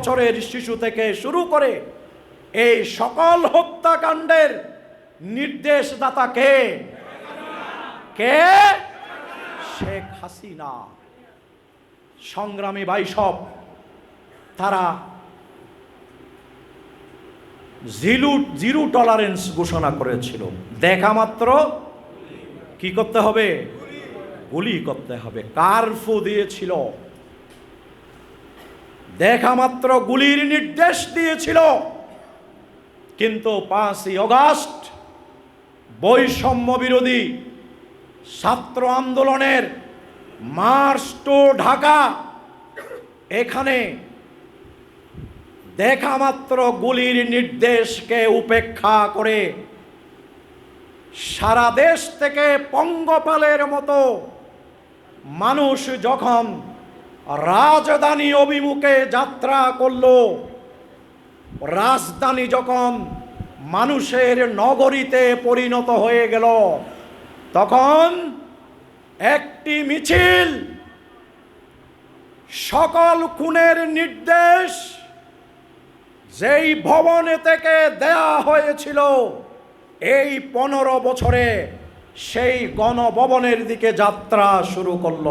বছরের শিশু থেকে শুরু করে এই সকল হত্যাকাণ্ডের নির্দেশদাতা কে? কে শেখ হাসিনা। সংগ্রামী বাইসব তারা জিরু জিরো টলারেন্স ঘোষণা করেছিল। দেখা মাত্র কি করতে হবে? গুলি করতে হবে। কারফু দিয়েছিল। দেখা মাত্র গুলির নির্দেশ দিয়েছিল। কিন্তু পাঁচই অগাস্ট বৈষম্য বিরোধী ছাত্র আন্দোলনের মার্চ টু ঢাকা, এখানে দেখা মাত্র গুলির নির্দেশকে উপেক্ষা করে সারা দেশ থেকে পঙ্গপালের মতো মানুষ যখন রাজধানী অভিমুখে যাত্রা করল। রাজধানী যখন মানুষের নগরীতে পরিণত হয়ে গেল, তখন একটি মিছিল, সকল খুনের নির্দেশ যেই ভবনে থেকে দেয়া হয়েছিল, এই পনেরো বছরে সেই গণভবনের দিকে যাত্রা শুরু করল।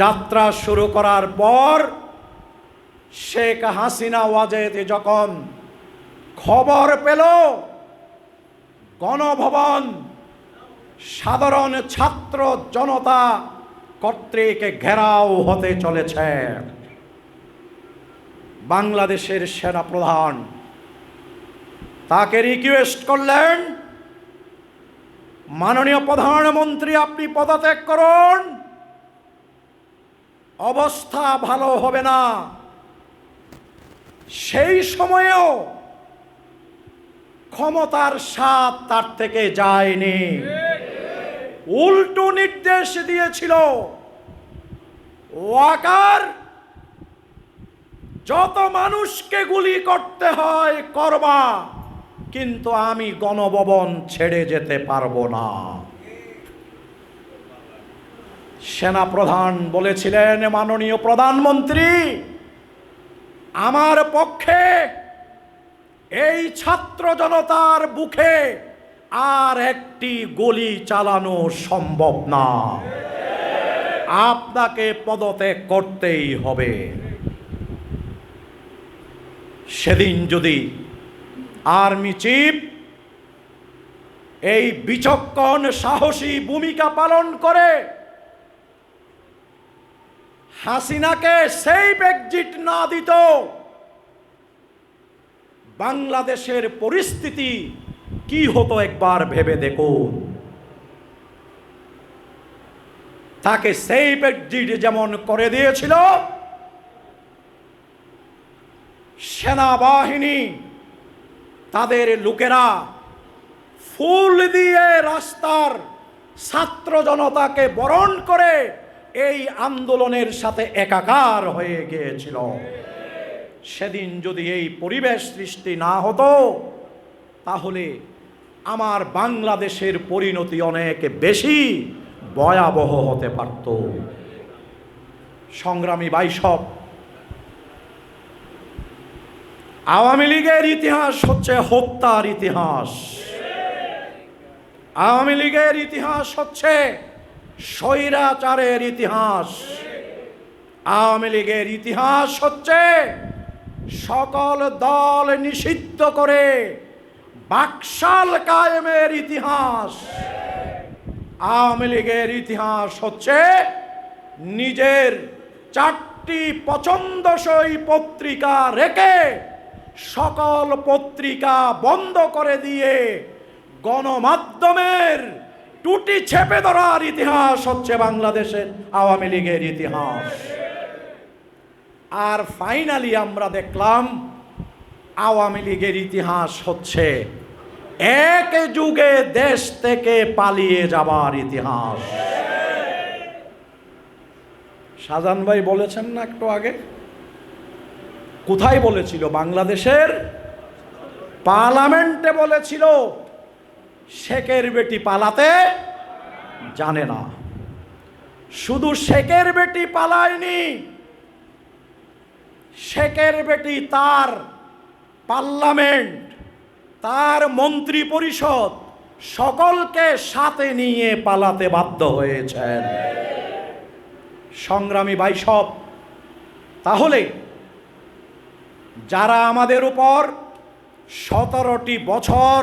যাত্রা শুরু করার পর শেখ হাসিনা ওয়াজেদ যখন খবর পেল, গণভবন সাধারণ ছাত্র জনতা কর্তৃক ঘেরাও হতে চলেছে। বাংলাদেশের সেনা প্রধান তাকে রিকোয়েস্ট করলেন, মাননীয় প্রধানমন্ত্রী, আপনি পদত্যাগ করুন। অবস্থা ভালো হবে না। সেই সময়েও ক্ষমতার স্বাদ তার থেকে যায়নি। উল্টো নির্দেশ দিয়েছিল। ওয়াকার, যত মানুষকে গুলি করতে হয় করবা, কিন্তু আমি গণভবন ছেড়ে যেতে পারব না। সেনা প্রধান বলেছিলেন, মাননীয় প্রধানমন্ত্রী, আমার পক্ষে এই ছাত্র জনতার বুকে আর একটি গলি চালানো সম্ভব না। আপনাকে পদত্যাগ করতেই হবে। সেদিন যদি আর্মি চিফ এই বিচক্ষণ সাহসী ভূমিকা পালন করে হাসিনাকে সেই এক্সিট না দিত বাংলাদেশের পরিস্থিতি কি হতো একবার ভেবে দেখুন। তাকে সেই এক্সিট যেমন করে দিয়েছিল, সেনাবাহিনী, তাদের লোকেরা ফুল দিয়ে রাস্তার ছাত্র জনতাকে বরণ করে এই আন্দোলনের সাথে একাকার হয়ে গিয়েছিল। সেদিন যদি এই পরিবেশ সৃষ্টি না হতো, তাহলে আমার বাংলাদেশের পরিণতি অনেক বেশি ভয়াবহ হতে পারত। সংগ্রামী বাইসব আওয়ামী লীগের ইতিহাস হচ্ছে হত্যার ইতিহাস। আওয়ামী লীগের ইতিহাস হচ্ছে স্বৈরাচারের ইতিহাস। আওয়ামী লীগের ইতিহাস হচ্ছে সকল দল নিষিদ্ধ করে বাকশাল কায়েমের ইতিহাস। আওয়ামী লীগের ইতিহাস হচ্ছে নিজের চারটি পছন্দসই পত্রিকা রেখে সকল পত্রিকা বন্ধ করে দিয়ে গণমাধ্যমের টুটি ছেপে ধরার ইতিহাস হচ্ছে বাংলাদেশের আওয়ামী লীগের ইতিহাস। আর ফাইনালি আমরা দেখলাম আওয়ামী লীগের ইতিহাস হচ্ছে এক যুগে দেশ থেকে পালিয়ে যাবার ইতিহাস। শাহজাহান ভাই বলেছেন না একটু আগে? কোথায় বলেছিল? বাংলাদেশের পার্লামেন্টে বলেছিল। শেখের বেটি পালাতে জানে না। শুধু শেখের বেটি পালায়নি শেখের বেটি তার পার্লামেন্ট, তার মন্ত্রী পরিষদ সকলকে সাথে নিয়ে পালাতে বাধ্য হয়েছেন। সংগ্রামী বাইসব তাহলে যারা আমাদের উপর সতেরোটি বছর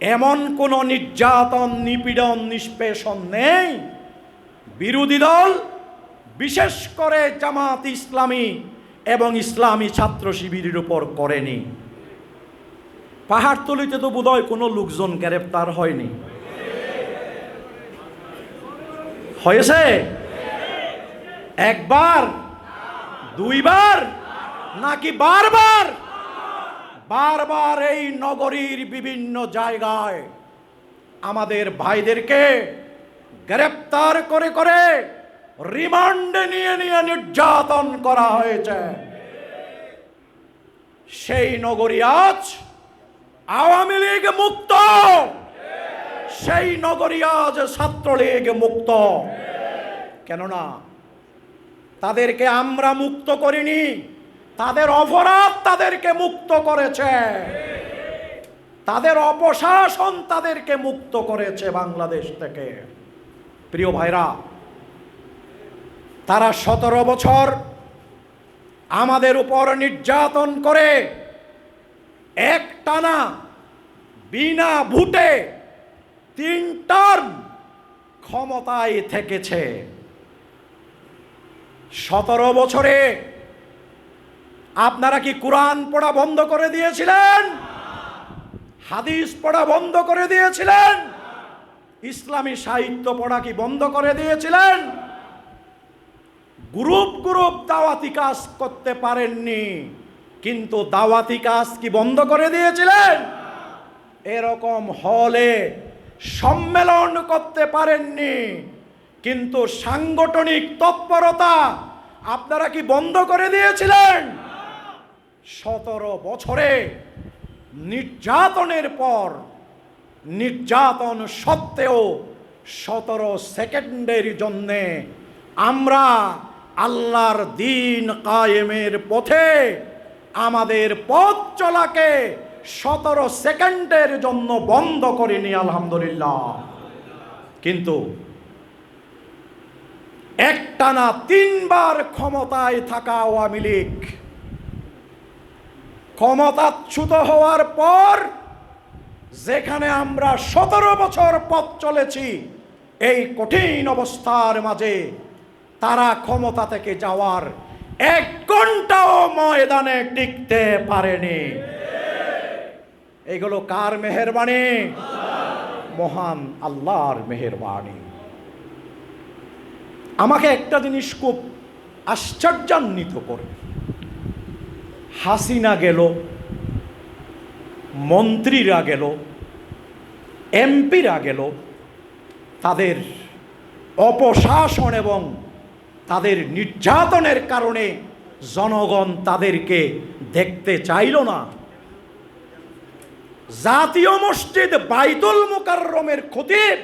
এমন কোনো নির্যাতন, নিপীড়ন, নিষ্পেষণ নেই। বিরোধী দল, বিশেষ করে জামাত ইসলামী এবং ইসলামী ছাত্র শিবিরের উপর করেনি। পাহাড়তলিতে তো বোধহয় কোনো লোকজন গ্রেপ্তার হয়নি। হয়েছে? একবার, দুইবার, নাকি বারবার? বারবার এই নগরীর বিভিন্ন জায়গায় আমাদের ভাইদেরকে গ্রেপ্তার করে করে রিমান্ডে নিয়ে নিয়ে নির্যাতন করা হয়েছে। সেই নগরী আজ আওয়ামী লীগ মুক্ত। সেই নগরী আজ ছাত্রলীগ মুক্ত। কেননা তাদেরকে আমরা মুক্ত করিনি। তাদের অপরাধ তাদেরকে মুক্ত করেছে। তাদের অপশাসন তাদেরকে মুক্ত করেছে বাংলাদেশ থেকে। প্রিয় ভাইরা, তারা সতেরো বছর আমাদের উপর নির্যাতন করে এক টানা বিনা ভোটে তিন টার্ম ক্ষমতায় থেকেছে। সতেরো বছরে আপনারা কি কোরআন পড়া বন্ধ করে দিয়েছিলেন? হাদিস পড়া বন্ধ করে দিয়েছিলেন? ইসলামী সাহিত্য পড়া কি বন্ধ করে দিয়েছিলেন? গ্রুপ গ্রুপ দাওয়াতি কাজ করতে পারেননি, কিন্তু দাওয়াতি কাজ কি বন্ধ করে দিয়েছিলেন? এরকম হলে সম্মেলন করতে পারেননি, কিন্তু সাংগঠনিক তৎপরতা আপনারা কি বন্ধ করে দিয়েছিলেন? সতেরো বছরে নির্যাতনের পর, নির্যাতন সত্ত্বেও সতেরো সেকেন্ডের জন্যে আমরা আল্লাহর দিন কায়েমের পথে আমাদের পথ চলাকে সতেরো সেকেন্ডের জন্য বন্ধ করিনি, আলহামদুলিল্লাহ। কিন্তু একটানা তিনবার ক্ষমতায় থাকা আওয়ামী লীগ ক্ষমতাচ্যুত হওয়ার পর যেখানে আমরা সতেরো বছর পথ চলেছি, এই কঠিন অবস্থার মাঝে তারা ক্ষমতা থেকে যাওয়ার এক ঘন্টাও ময়দানে টিকতে পারেনি। এগুলো কার মেহরবানি? মহান আল্লাহর মেহরবানি। আমাকে একটা জিনিস খুব আশ্চর্যান্বিত করে। হাসিনা গেল, মন্ত্রীরা গেল, এমপিরা গেল, তাদের অপশাসন এবং তাদের নির্যাতনের কারণে জনগণ তাদেরকে দেখতে চাইল না। জাতীয় মসজিদ বাইতুল মুকাররমের খতিব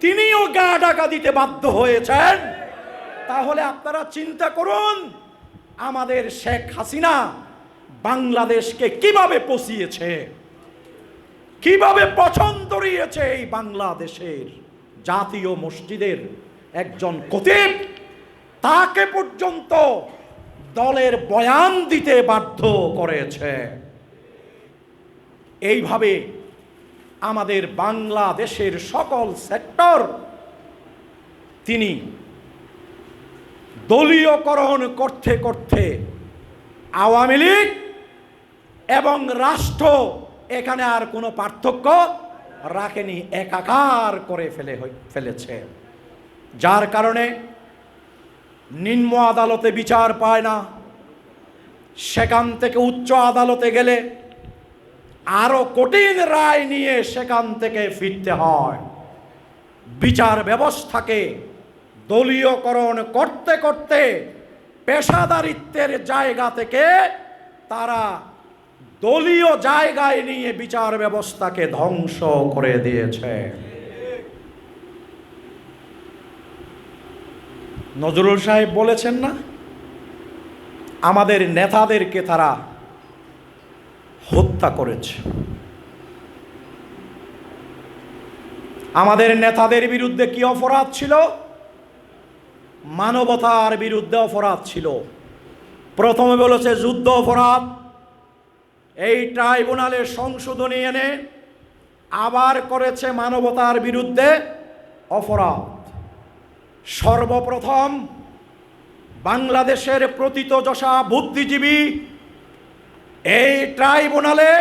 তিনিও গা ডাকা দিতে বাধ্য হয়েছেন। তাহলে আপনারা চিন্তা করুন আমাদের শেখ হাসিনা বাংলাদেশকে কীভাবে পচিয়েছে কীভাবে পছন্দ রয়েছে এই বাংলাদেশের জাতীয় মসজিদের একজন কতিব তাকে পর্যন্ত দলের বয়ান দিতে বাধ্য করেছে। এইভাবে আমাদের বাংলাদেশের সকল সেক্টর তিনি দলীয়করণ করতে করতে আওয়ামী লীগ এবং রাষ্ট্র এখানে আর কোনো পার্থক্য রাখেনি, একাকার করে ফেলে ফেলেছে। যার কারণে নিম্ন আদালতে বিচার পায় না, সেখান থেকে উচ্চ আদালতে গেলে আরও কঠিন রায় নিয়ে সেখান থেকে ফিরতে হয়। বিচার ব্যবস্থাকে দলীয়করণ করতে করতে পেশাদারিত্বের জায়গা থেকে তারা দলীয় জায়গায় নিয়ে বিচার ব্যবস্থাকে ধ্বংস করে দিয়েছে। নজরুল সাহেব বলেছেন না, আমাদের নেতাদেরকে তারা হত্যা করেছে। আমাদের নেতাদের বিরুদ্ধে কি অপরাধ ছিল? মানবতার বিরুদ্ধে অপরাধ ছিল। প্রথমে বলেছে যুদ্ধ অপরাধ, এই ট্রাইব্যুনালে সংশোধনী এনে আবার করেছে মানবতার বিরুদ্ধে অপরাধ। সর্বপ্রথম বাংলাদেশের প্রতীতযশা বুদ্ধিজীবী এই ট্রাইব্যুনালে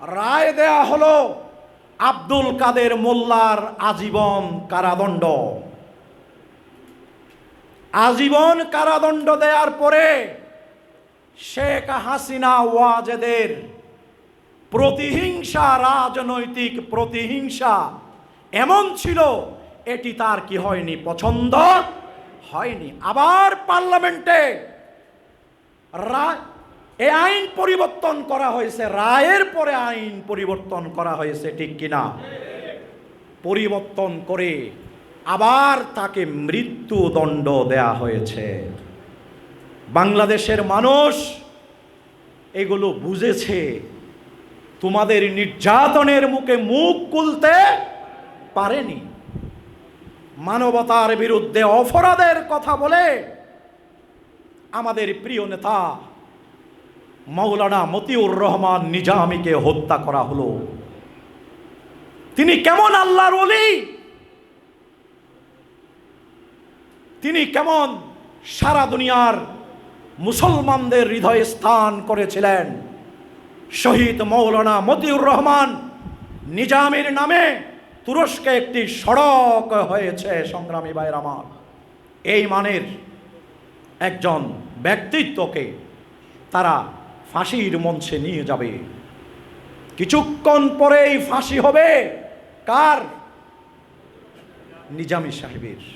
রায় দেয়া হলো আব্দুল কাদের মোল্লার আজীবন কারাদণ্ড। আজীবন কারাদণ্ড দেওয়ার পরে শেখ হাসিনা ওয়াজেদের প্রতিহিংসা, রাজনৈতিক প্রতিহিংসা এমন ছিল, এটি তার কি হয়নি পছন্দ? হয়নি। আবার পার্লামেন্টে এই আইন পরিবর্তন করা হয়েছে। রায়ের পরে আইন পরিবর্তন করা হয়েছে, ঠিক কিনা? পরিবর্তন করে আবার তাকে মৃত্যুদণ্ড দেয়া হয়েছে। বাংলাদেশের মানুষ এগুলো বুঝেছে। তোমাদের নির্যাতনের মুখে মুখ খুলতে পারেনি। মানবতার বিরুদ্ধে অপরাধের কথা বলে আমাদের প্রিয় নেতা মৌলানা মতিউর রহমান নিজামীকে হত্যা করা হলো। তিনি কেমন আল্লাহর ওলি? তিনি কেমন সারা দুনিয়ার মুসলমানদের হৃদয়ে স্থান করেছিলেন? শহীদ মৌলানা মতিউর রহমান নিজামের নামে তুরস্কে একটি সড়ক হয়েছে, সংগ্রামী ভাইয়ের আমার। এই মানের একজন ব্যক্তিত্বকে তারা ফাঁসির মঞ্চে নিয়ে যাবে। কিছুক্ষণ পরেই ফাঁসি হবে কার? নিজামী সাহেবের।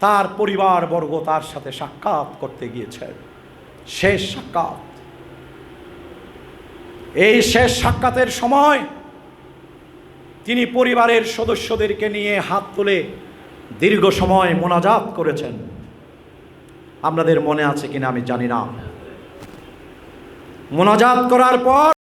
তার পরিবারবর্গ তার সাথে সাক্ষাৎ করতে গিয়েছেন শেষ সাক্ষাৎ। এই শেষ সাক্ষাতের সময় তিনি পরিবারের সদস্যদেরকে নিয়ে হাত তুলে দীর্ঘ সময় মোনাজাত করেছেন। আপনাদের মনে আছে কিনা আমি জানি না। মোনাজাত করার পর